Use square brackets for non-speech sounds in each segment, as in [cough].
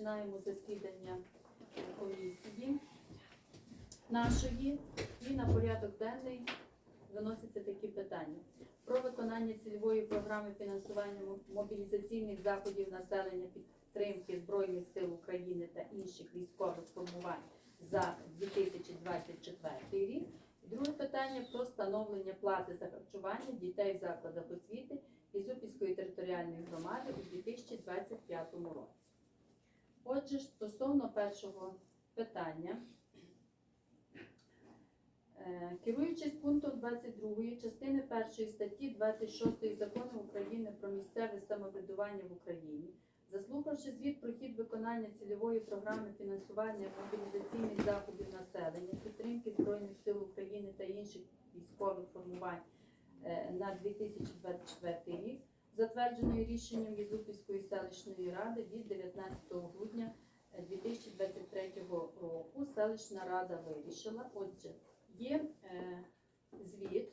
Розпочинаємо засідання комісії нашої і на порядок денний виносяться такі питання. Про виконання цільової програми фінансування мобілізаційних заходів населення підтримки Збройних сил України та інших військових формувань за 2024 рік. Друге питання про встановлення плати за харчування дітей в закладах освіти Ізюпільської територіальної громади у 2025 році. Отже, стосовно першого питання, е, керуючись пунктом 22 частини 1 статті 26 Закону України про місцеве самоврядування в Україні, заслухавши звіт про хід виконання цільової програми фінансування мобілізаційних заходів населення, підтримки Збройних сил України та інших військових формувань е, на 2024 рік, затвердженої рішенням Єзупільської селищної ради від 19 грудня е, 2023 року, селищна рада вирішила. Отже, є е, звіт.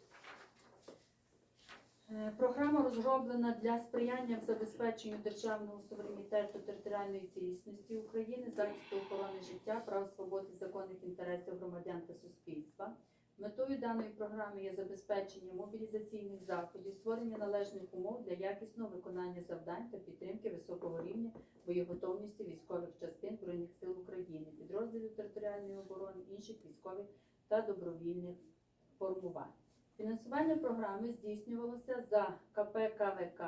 Е, Програма розроблена для сприяння в забезпеченню державного суверенітету територіальної цілісності України, захисту охорони життя, прав свободи, законних інтересів громадян та суспільства. Метою даної програми є забезпечення мобілізаційних заходів, створення належних умов для якісного виконання завдань та підтримки високого рівня боєготовності військових частин Збройних сил України, підрозділів територіальної оборони, інших військових та добровільних формувань. Фінансування програми здійснювалося за КП КВК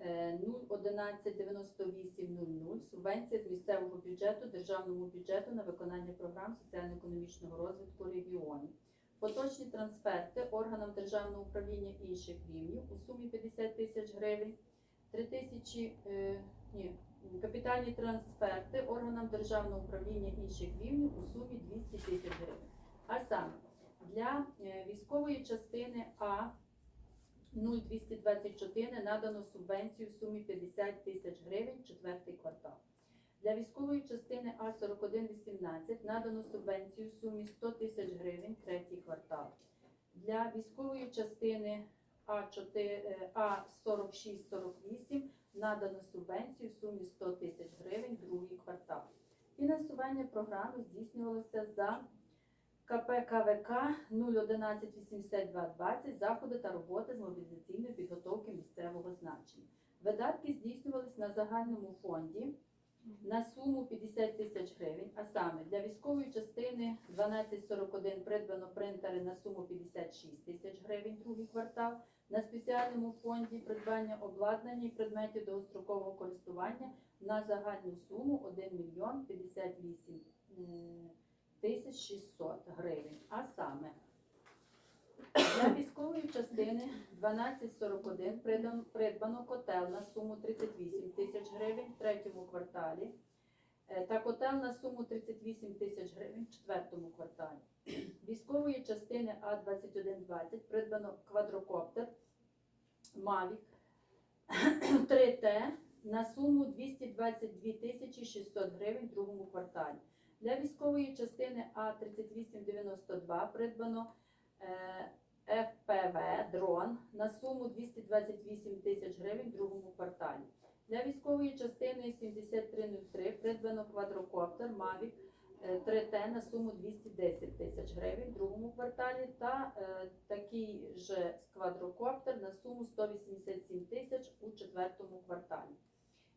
е, 0119800 субвенція з місцевого бюджету державному бюджету на виконання програм соціально-економічного розвитку регіонів. Поточні трансферти органам державного управління інших рівнів у сумі 50 тисяч гривень, 3 тисячі е, ні, капітальні трансферти органам державного управління інших рівнів у сумі 200 тисяч гривень. А саме для е, військової частини А 0224 надано субвенцію в сумі 50 тисяч гривень четвертий квартал. Для військової частини А 4118 надано субвенцію в сумі 100 тисяч гривень третій квартал. Для військової частини А4 е, А4648 надано субвенцію в сумі 100 тисяч гривень другий квартал. Фінансування програми здійснювалося за КП КВК 0118220 заходи та роботи з мобілізаційної підготовки місцевого значення. Видатки здійснювались на загальному фонді на суму 50 тисяч гривень, а саме для військової частини 1241 придбано принтери на суму 56 тисяч гривень другий квартал, на спеціальному фонді придбання обладнання і предметів довгострокового користування на загальну суму 1 мільйон 58 м, тисяч 600 гривень. А саме для військової частини 1241 придбано котел на суму 38 тисяч гривень в третьому кварталі е, та котел на суму 38 тисяч гривень в четвертому кварталі. Військової частини А2120 придбано квадрокоптер Mavic 3T на суму 222 тисячі 600 гривень в другому кварталі. Для військової частини А3892 придбано ФПВ дрон на суму 228 тисяч гривень в другому кварталі. Для військової частини 7303 придбано квадрокоптер Mavic е, 3T на суму 210 тисяч гривень в другому кварталі та е, такий же квадрокоптер на суму 187 тисяч у четвертому кварталі.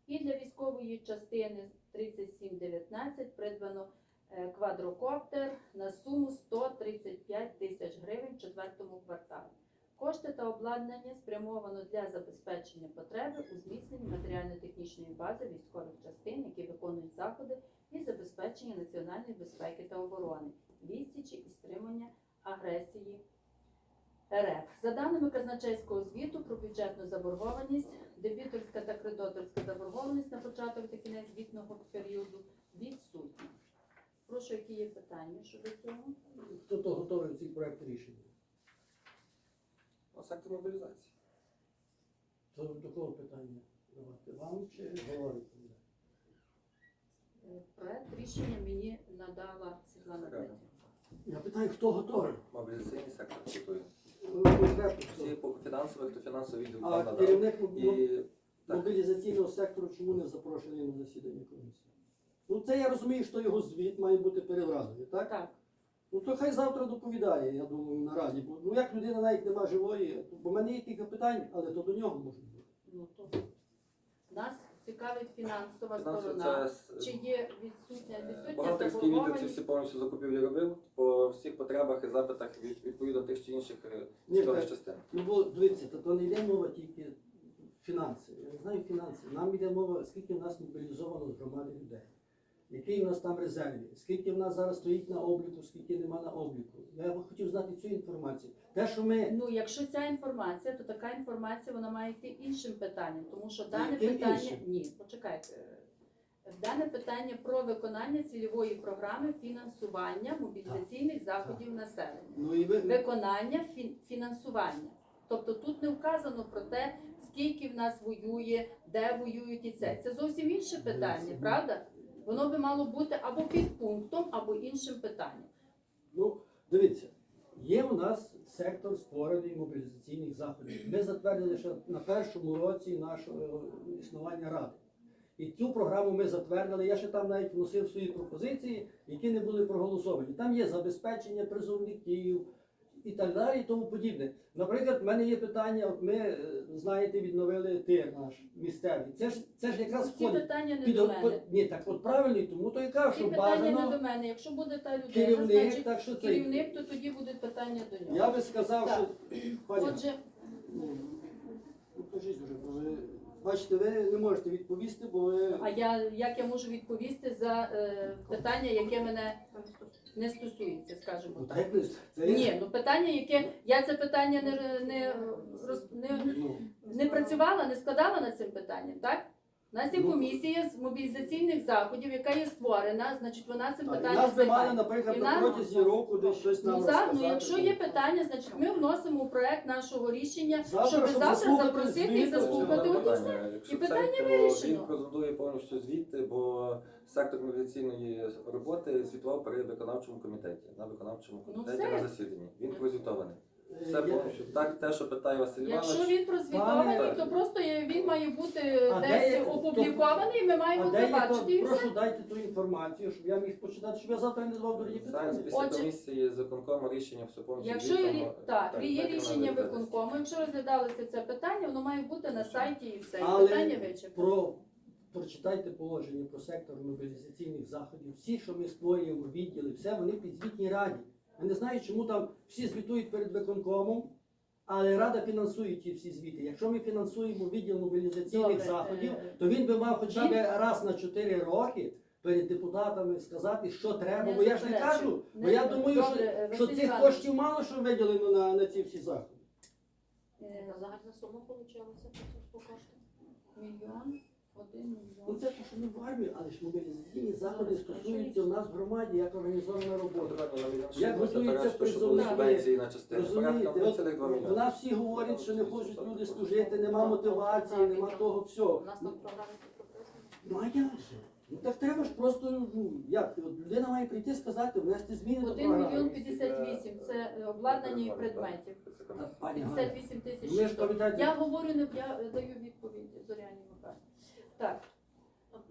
І для військової частини 3719 придбано е, квадрокоптер на суму 135 тисяч гривень в четвертому кварталі. Кошти та обладнання спрямовано для забезпечення потреби у зміцненні матеріально-технічної бази військових частин, які виконують заходи із забезпечення національної безпеки та оборони, відсічі і стримання агресії РФ. За даними казначейського звіту про бюджетну заборгованість, дебіторська та кредиторська заборгованість на початок та кінець звітного періоду відсутня. Прошу, які є питання щодо цього? Хто то готовий цей проект рішення? Сектор мобілізації. То до кого питання давати? Вам чи говорити? Е, Проект рішення мені надала Світлана Третя. Я питаю, хто готовий? Мобілізаційний сектор готує. Всі по фінансових, то фінансовий відділ А надав. керівник моб- так, мобілізаційного сектору чому не запрошений на засідання комісії? Ну це я розумію, що його звіт має бути перед так? Так. Ну то хай завтра доповідає, я думаю, на раді. Бо ну як людина навіть нема живої, бо в мене є кілька питань, але то до нього можуть бути. Ну, то нас цікавить фінансова сторона. це Чи є відсутня відсутня Бухгалтерський відділ ці заборгованість? всі повністю закупівлі робив по всіх потребах і запитах від- відповідно тих чи інших е, Ні, військових так. частин. Ну бо дивіться, то, то не йде мова тільки фінанси. Я не знаю фінанси. Нам йде мова, скільки в нас мобілізовано з громади людей, який в нас там резерві, скільки в нас зараз стоїть на обліку, скільки нема на обліку. Я б хотів знати цю інформацію. Те, що ми Ну, якщо ця інформація, то така інформація вона має йти іншим питанням, тому що дане Яким питання іншим? ні, почекайте. Дане питання про виконання цільової програми фінансування мобілізаційних заходів населення. ну і ви Виконання фін- фінансування. Тобто тут не вказано про те, скільки в нас воює, де воюють і це. Це зовсім інше питання, правда? Воно би мало бути або підпунктом, або іншим питанням. Ну, дивіться, є у нас сектор створений мобілізаційних заходів. Ми затвердили ще на першому році нашого існування ради. І цю програму ми затвердили. Я ще там навіть вносив свої пропозиції, які не були проголосовані. Там є забезпечення призовників і так далі, і тому подібне. Наприклад, в мене є питання, от ми, е, знаєте, відновили тир наш місцевий. Це ж це ж якраз Ці входить. питання не Під, до от- мене. ні, так от правильно, і тому то і кажу, Ці що питання не до мене. Якщо буде та людина, керівник, значить так що це. керівник, то тоді будуть питання до нього. Я би сказав, Так. що пані, Отже, ну, ну, кажіть вже, бо ви бачите, ви не можете відповісти, бо ви а я як я можу відповісти за е, питання, яке мене не стосується, скажімо ну, так. це Ні, ну питання, яке я це питання не, не, роз- не, ну, не працювала, не складала над цим питанням, так? У нас є Ну, комісія з мобілізаційних заходів, яка є створена, значить вона цим так, і питанням нас мали, займає. наприклад, І на нам- протязі року десь щось нам Ну, за, ну, якщо є питання, значить ми вносимо у проект нашого рішення, Завтра, щоб щоб завтра заслухати запросити звіт, і заслухати. От і все. Якщо І це, питання то вирішено. Він презентує повністю звіти, бо сектор мобілізаційної роботи звітував при виконавчому комітеті. На виконавчому Ну, комітеті все. на засіданні. Він прозвітований. Все я- повністю так, те, що питає Василь Якщо Іванович. він прозвітований, Пане- то просто є- він має бути А де десь є- опублікований, і ми А маємо де є побачити і все. прошу дайте ту інформацію, щоб я міг почитати, щоб я завтра не давав дорогі Зараз питання. після Отже- комісії з виконкому рішення все повністю Якщо є, рі- так, так, є так, рішення виконкому, якщо розглядалося це питання, воно має бути на сайті і все. І Але питання вичерпано. Про прочитайте положення про сектор мобілізаційних заходів. Всі, що ми створюємо, відділи, все вони в підзвітній раді. Я не знаю, чому там всі звітують перед виконкомом, але рада фінансує ті всі звіти. Якщо ми фінансуємо відділ мобілізаційних Добре, заходів, е, то він би мав хоча б він- раз на 4 роки. Перед депутатами сказати, що треба, Не бо я ж не заперечую. кажу, бо Не я заперечую. думаю, Добре, що, е, що Василь цих Іванович. коштів мало що виділено на, на ці всі заходи. Е, Загальна сума вийшла по кошту. Мільйон, Ну це те, що ми в армії, але ж мобілізаційні заходи стосуються у нас в громаді, як організована робота. Як готуються призовники? Розумієте, Порядка от 1,2 в мільйона. нас всі говорять, що не хочуть люди служити, нема мотивації, нема того всього. У нас там програми. Ну а як же? Ну так треба ж просто, ну як, от людина має прийти сказати, внести зміни до 1 мільйон програми. 58 це обладнання і предметів. Пані Галя, 58 тисяч. ви ж 600. пам'ятаєте, Я говорю, не я даю відповідь Зоряні. Так,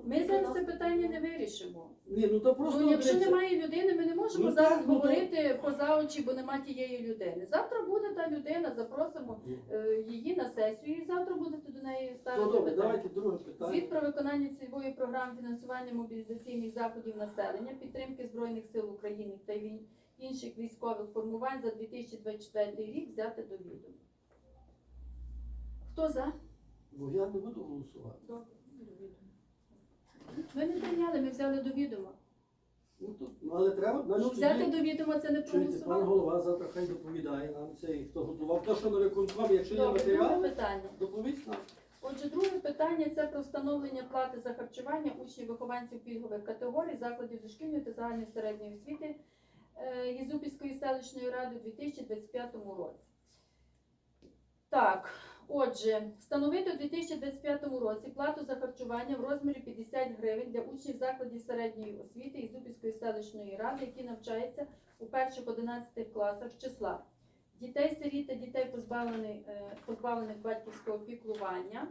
ми зараз це питання не вирішимо. ні, ну то просто Ну, якщо дивіться, немає людини, ми не можемо Ну, зараз так, ну, то- говорити поза очі, бо нема тієї людини. Завтра буде та людина, запросимо е, її на сесію, і завтра будете до неї ставити Ну, добре, питання. давайте друге питання. Звіт про виконання цільової програми фінансування мобілізаційних заходів населення, підтримки Збройних сил України та інших військових формувань за 2024 рік взяти до відома. Хто за? Бо я не буду голосувати. Добре. Прийняли, ми взяли до відома. Ну, то, ну але треба, значить, Ну взяти тоді- до відома це не Чуєте, пан проголосувати. голова завтра хай доповідає нам це, і хто готував. То, що на виконкомі, якщо є Добре, друге матеріали, питання. доповість нам. Отже, друге питання це про встановлення плати за харчування учнів вихованців пільгових категорій закладів дошкільної та загальної середньої освіти е, Єзупільської селищної ради у 2025 році. Так, отже, встановити у 2025 році плату за харчування в розмірі 50 гривень для учнів закладів середньої освіти Єзупільської селищної ради, які навчаються у перших 11 класах числа. Дітей сиріт та дітей позбавлених, е, позбавлених батьківського піклування.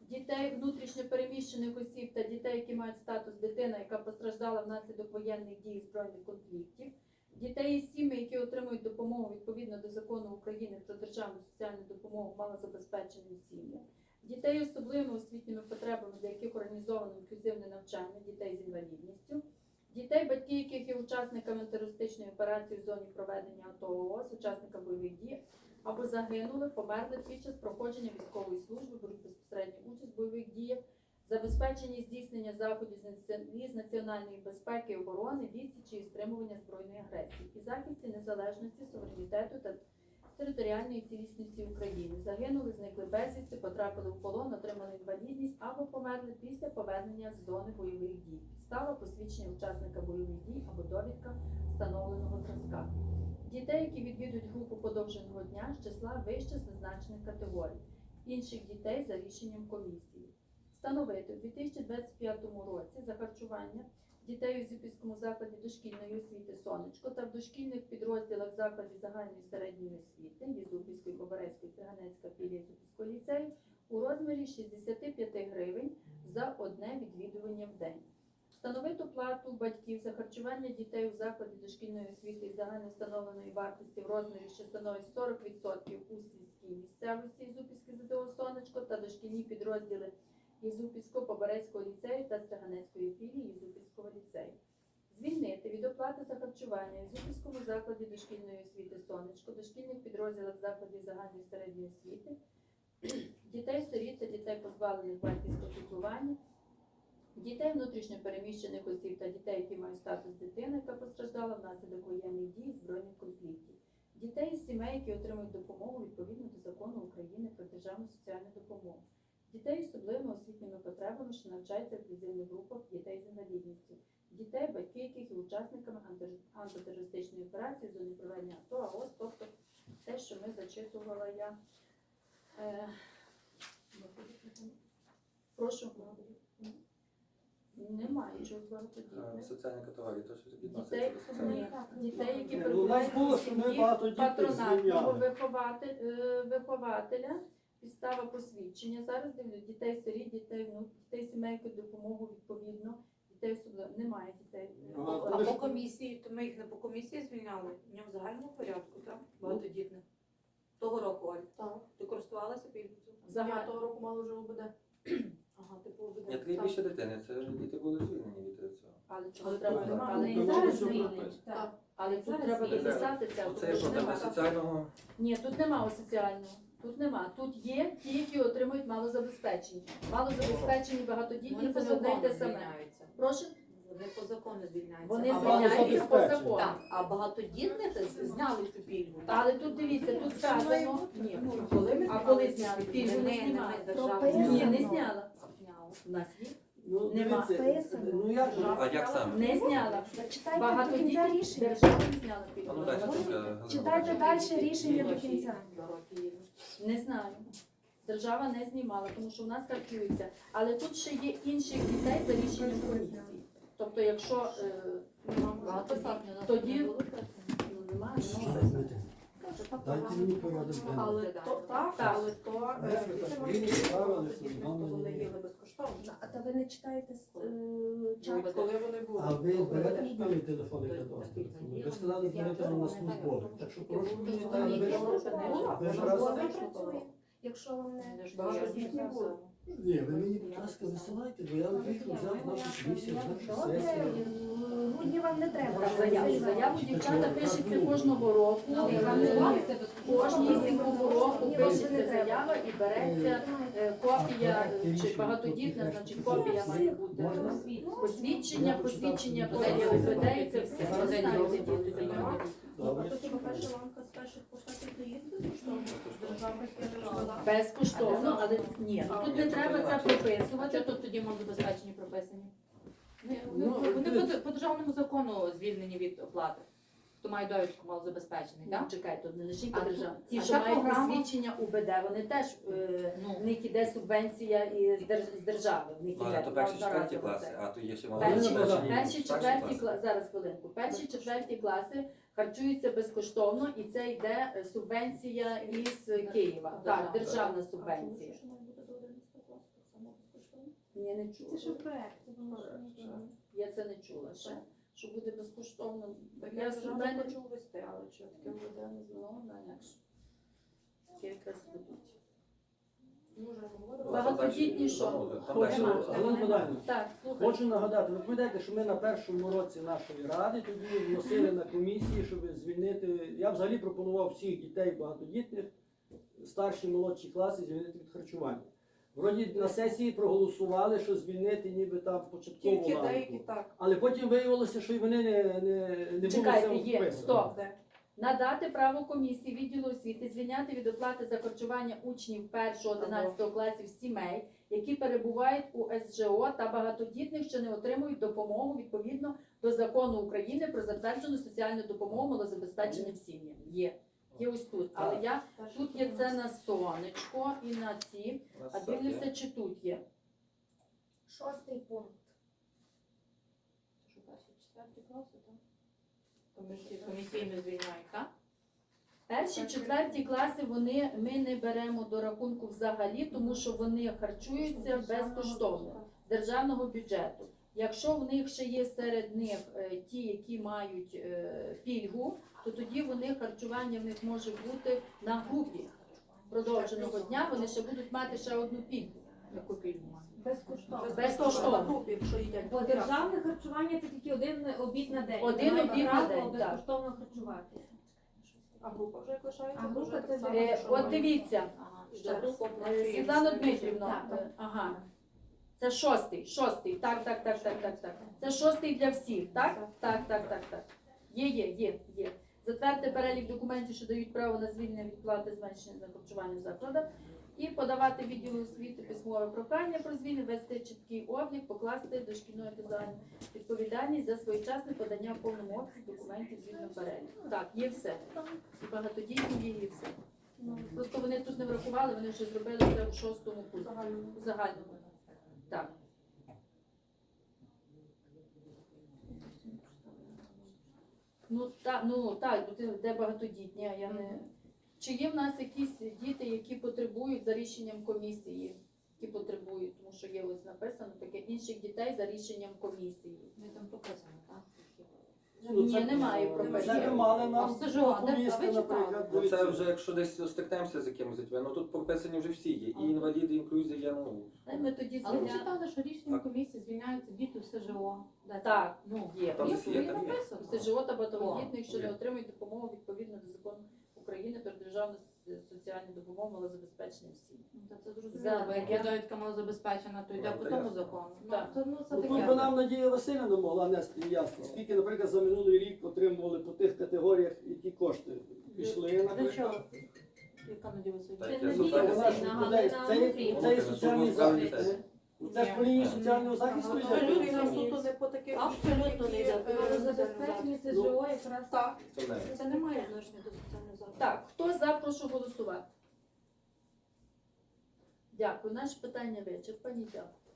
Дітей внутрішньо переміщених осіб та дітей, які мають статус дитина, яка постраждала внаслідок воєнних дій і збройних конфліктів, дітей із сім'ї, які отримують допомогу відповідно до закону України про державну соціальну допомогу малозабезпеченим сім'ям, дітей з особливими освітніми потребами, для яких організовано інклюзивне навчання, дітей з інвалідністю, дітей, батьки яких є учасниками терористичної операції в зоні проведення АТО ООС, учасниками бойових дій або загинули, померли під час проходження військової служби, беруть безпосередню участь в бойових діях, забезпечення здійснення заходів з національної безпеки і оборони, відсічі і стримування збройної агресії і захисті незалежності, суверенітету та територіальної цілісності України. Загинули, зникли безвісти, потрапили в полон, отримали інвалідність або померли після повернення з зони бойових дій. Підстава посвідчення учасника бойових дій або довідка встановленого зразка. Дітей, які відвідують групу подовженого дня з числа вище зазначених категорій, інших дітей за рішенням комісії. Встановити у 2025 році за харчування дітей у Зюпільському закладі дошкільної освіти Сонечко та в дошкільних підрозділах закладів загальної середньої освіти Єзупільської, Бобарецької, Циганецька, Пілія Зюпільського ліцею у розмірі 65 гривень за одне відвідування в день. Встановити плату батьків за харчування дітей у закладі дошкільної освіти і загально встановленої вартості в розмірі, що становить 40% у сільській місцевості Ізупільське ЗДО Сонечко та дошкільні підрозділи Ізупільського Поберезького ліцею та Стаганецької філії Ізупільського ліцею. Звільнити від оплати за харчування Ізупільському закладі дошкільної освіти Сонечко, дошкільних підрозділах закладів загальної середньої освіти, [clears throat] дітей-сиріт та дітей позбавлених батьківського піклування, дітей внутрішньо переміщених осіб та дітей, які мають статус дитини, яка постраждала внаслідок воєнних дій збройних конфліктів, дітей із сімей, які отримують допомогу відповідно до закону України про державну соціальну допомогу, дітей з особливими освітніми потребами, що навчаються в інклюзивних групах дітей з інвалідністю, дітей, батьки яких є учасниками антитерористичної операції в зоні проведення АТО, АОС, тобто те, що ми зачитувала я. Е, Прошу. Немає чого Е, багатодітних. Соціальні категорії, то що Дітей, відноситься до соціальних. дітей, які Ну, перебувають у сім'ї патронатного е, вихователя, підстава посвідчення. Зараз дивлюсь, дітей сиріт, дітей, ну, дітей сімейки допомогу відповідно, дітей особливо. Немає дітей. А, А по комісії, то ми їх не по комісії звільняли, не в загальному порядку, так? Багатодітних. Того року, Оль, Так. ти користувалася пільгою? Загально. того року мало вже ОБД. [clears throat] Ага, ти був Ні, три більше дитини, це ж діти були звільнені від цього. Але чого Але треба? тут Але, Ну, зараз що Так. Але тут Зараз треба звільнення. дописати це. Оце тому що нема. соціального. Ні, тут немає соціального. Тут нема. Тут є ті, які отримують малозабезпечені. Малозабезпечені багатодітні Вони це по не одне й те саме. Прошу, Вони по закону звільняються. вони А звільняються по малозабезпечені. закону. Так, а багатодітних з- зняли цю пільгу. так? Але тут дивіться, тут сказано. Ні, Коли ми А коли зняли? пільгу? Не Не, не знімали. Ні, не зняла. У нас є. Ну, Нема. дивіться, ну як же? А як саме? Не зняла. Читайте до Багатодітні кінця рішення. держава не зняла А пільгу. ну дайте е, Читайте далі рішення до кінця. Не знаю. Держава не знімала, тому що в нас харчується. Але тут ще є інших дітей за рішенням комісії. Тобто, якщо е, тоді ну, Дайте мені поради. Але то так, але то е, коли їли безкоштовно. А та ви не читаєте е, чат? Коли вони були. А ви берете мобільний телефон для доступу? Ви сказали, берете на службу. Так що прошу читайте. Ви ж- ви ж раз- працює. Якщо вам не Ні, ви мені, будь ласка, висилайте, бо я вийшов, взяв нашу комісію, нашу добре, сесію. грудні вам не треба. заяву. Заяву дівчата пишеться кожного року. Е, Кожного року пишеться заява і береться е, копія е, чи багатодітна, значить копія має бути. Посвідчення, посвідчення, копія видається, все. Я не знаю, багатодітна. Тобто перша ланка з перших поштатів доїзду, що держава. Безкоштовно, але ні, ну, тут не треба це прописувати. Тут тоді малозабезпечені прописані. Вони, Ну, вони, вони по, по державному закону звільнені від оплати. Хто має довідку малозабезпечений, Ну, так? чекай, тут не лише А держава. Ті, а що мають програма- посвідчення УБД, вони теж е, Ну, в них іде субвенція і з держ- з держави. В них Ну, Але іде то перші четверті класи, а то є ще Перші- Перші, перші четверті класи, зараз хвилинку. Перші четверті класи харчуються безкоштовно, і це йде е, субвенція із Києва. Так, державна субвенція. Що має бути до 11 класу, так само Ні, не чула. Це ж проект. Я це не чула ще. Що буде безкоштовно. Так Я я з вже не хочу вести, але що таке буде? я не знала, якщо. Таке якраз будуть. Багатодітні що? Хочу, далі. Богданівна, Так, слухай. Хочу нагадати, ви пам'ятаєте, що ми на першому році нашої ради тоді вносили на комісії, щоб звільнити. Я взагалі пропонував всіх дітей багатодітних, старші молодші класи звільнити від харчування. Вроді на сесії проголосували, що звільнити ніби там початкову Тільки ланку. деякі так. Але потім виявилося, що і вони не, не, не були Чекайте, цьому є, стоп. Де? Надати право комісії відділу освіти звільняти від оплати за харчування учнів 1-11 класів сімей, які перебувають у СЖО та багатодітних, що не отримують допомогу відповідно до закону України про затверджену соціальну допомогу малозабезпеченим сім'ям. Є. Є ось тут. Але я тут є це на сонечко і на ці. А дивлюся, чи тут є. Шостий пункт. Що перші, четверті класи, так? Комісійно звільняють. Перші, четверті класи вони ми не беремо до рахунку взагалі, тому що вони харчуються безкоштовно з державного бюджету. Якщо в них ще є серед них е, ті, які мають е, пільгу, то тоді вони харчування в них може бути на групі продовженого дня. Вони ще будуть мати ще одну пільгу. Яку пільгу мають? Безкоштовно. Безкоштовно. Групі, якщо їдять. Бо державне харчування це тільки один обід на день. Один Мають обід на день, безкоштовно харчуватися. А група вже як лишається, А група це Е, що От дивіться, Е. Світлана Дмитрівна, ага. Це шостий, шостий. Так, так, так, так, так, так. Це шостий для всіх, так? Так, так, так, так. Є, є, є, є. Затвердити перелік документів, що дають право на звільнення від плати зменшення на харчування в закладах. І подавати відділу освіти письмове прохання про звільнення, вести чіткий облік, покласти дошкільної дизайну відповідальність за своєчасне подання в повному обсязі документів звільнення переліку. Так, є все. Багатодітні є, і все. Просто вони тут не врахували, вони вже зробили це у шостому пункті. У загальному. Так. Ну так, ну так, де багатодітні, а я не. Чи є в нас якісь діти, які потребують за рішенням комісії? Які потребують, тому що є ось написано таке інших дітей за рішенням комісії. Не там прописано, так? Ні, немає Це пропозиції. Ну це вже якщо десь стикнемося з якимось дітьми, ну тут прописані вже всі є. І інваліди, і інклюзія є, ну. Ми тоді Але ви читали, що рішенням комісії звільняються діти в СЖО. Так, Ну, є. Там є, всі є, є там є. написано. СЖО та багатодітних, що не отримують допомогу відповідно до закону України про державну соціальну допомогу малозабезпеченим сім'ям. Ну, Та це зрозуміло, як довідка малозабезпечена, то йде по тому закону. Ну, Так. ну, це Ну. Тут би нам Надія Васильівна могла нести ясно, скільки, наприклад, за минулий рік отримували по тих категоріях, які кошти пішли, наприклад. Яка наділася? Так, Це є- це є соціальний захист. Ну, Це ж по лінії соціального захисту йде. Абсолютно суто не по таких Абсолютно не йде. е, Забезпечені Ну, СЖО якраз Так. Це не. Має відношення до соціального захисту. Так, хто за, прошу голосувати. Дякую. Наші питання вичерпані. Дякую.